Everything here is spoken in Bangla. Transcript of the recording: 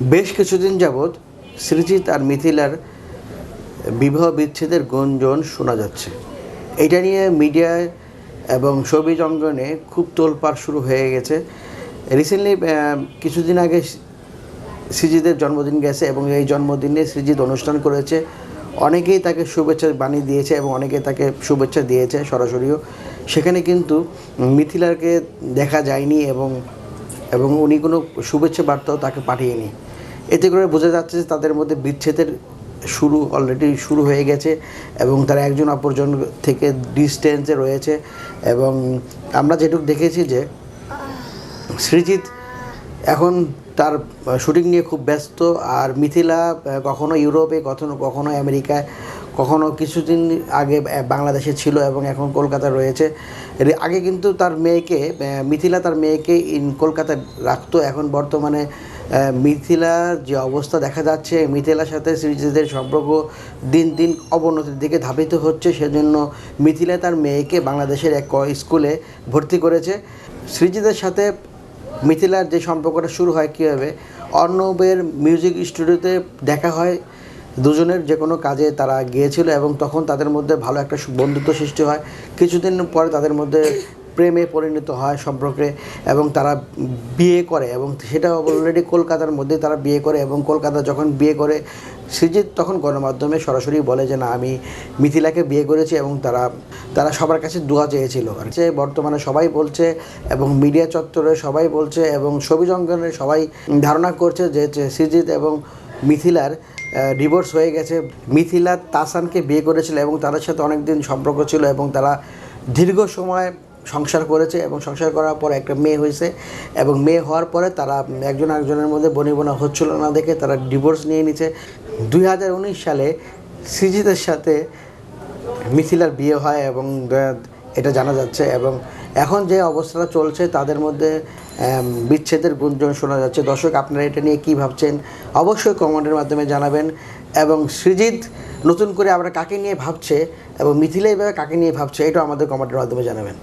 বেশ কিছুদিন যাবৎ সৃজিত আর মিথিলার বিবাহ বিচ্ছেদের গুঞ্জন শোনা যাচ্ছে। এটা নিয়ে মিডিয়ায় এবং সবিজ অঙ্গনে খুব তোলপাড় শুরু হয়ে গেছে। রিসেন্টলি কিছুদিন আগে সৃজিতের জন্মদিন গেছে এবং এই জন্মদিনে সৃজিত অনুষ্ঠান করেছে। অনেকেই তাকে শুভেচ্ছা বাণী দিয়েছে এবং অনেকে তাকে শুভেচ্ছা দিয়েছে সরাসরিও। সেখানে কিন্তু মিথিলাকে দেখা যায়নি এবং এবং উনি কোনো শুভেচ্ছা বার্তাও তাকে পাঠিয়েনি। এতে করে বোঝা যাচ্ছে যে তাদের মধ্যে বিচ্ছেদের শুরু অলরেডি শুরু হয়ে গেছে এবং তারা একজন অপরজন থেকে ডিস্টেন্সে রয়েছে এবং আমরা যেটুকু দেখেছি যে সৃজিত এখন তার শুটিং নিয়ে খুব ব্যস্ত আর মিথিলা কখনো ইউরোপে, কখনো কখনো আমেরিকায় কখনো কিছুদিন আগে বাংলাদেশে ছিল এবং এখন কলকাতা রয়েছে। আগে কিন্তু তার মেয়েকে মিথিলা তার মেয়েকে ইন কলকাতায় রাখতো। এখন বর্তমানে মিথিলার যে অবস্থা দেখা যাচ্ছে, মিথিলার সাথে সৃজিতের সম্পর্ক দিন দিন অবনতির দিকে ধাবিত হচ্ছে। সেজন্য মিথিলা তার মেয়েকে বাংলাদেশের এক স্কুলে ভর্তি করেছে। সৃজিতের সাথে মিথিলার যে সম্পর্কটা শুরু হয় কীভাবে, অর্ণবের মিউজিক স্টুডিওতে দেখা হয়। দুজনের যে কোনো কাজে তারা গিয়েছিল এবং তখন তাদের মধ্যে ভালো একটা বন্ধুত্ব সৃষ্টি হয়। কিছুদিন পরে তাদের মধ্যে প্রেমে পরিণত হয় সম্পর্কে এবং তারা বিয়ে করে এবং সেটা অলরেডি কলকাতার মধ্যে তারা বিয়ে করে এবং কলকাতা যখন বিয়ে করে সৃজিত তখন গণমাধ্যমে সরাসরি বলে যে, না, আমি মিথিলাকে বিয়ে করেছি এবং তারা তারা সবার কাছে দোয়া চেয়েছিল। আর যে বর্তমানে সবাই বলছে এবং মিডিয়া চত্বরে সবাই বলছে এবং ছবি অঙ্গনে সবাই ধারণা করছে যে সৃজিত এবং মিথিলার ডিভোর্স হয়ে গেছে। মিথিলা তাসানকে বিয়ে করেছিল এবং তাদের সাথে অনেক দিন সম্পর্ক ছিল এবং তারা দীর্ঘ সময় সংসার করেছে এবং সংসার করার পর একটা মেয়ে হয়েছে এবং মেয়ে হওয়ার পরে তারা একজন একজনের মধ্যে বনিবনা হচ্ছিল না দেখে তারা ডিভোর্স নিয়ে নিছে দুই সালে সৃজিতের সাথে মিথিলার বিয়ে হয় এবং এটা জানা যাচ্ছে এবং এখন যে অবস্থাটা চলছে, তাদের মধ্যে বিচ্ছেদের গুঞ্জন শোনা যাচ্ছে। দর্শক, আপনারা এটা নিয়ে কী ভাবছেন? অবশ্যই কমেন্টের মাধ্যমে জানাবেন। এবং সৃজিত নতুন করে আমরা কাকে নিয়ে ভাবছে এবং মিথিলা এভাবে কাকে নিয়ে ভাবছে, এটাও আমাদের কমেন্টের মাধ্যমে জানাবেন।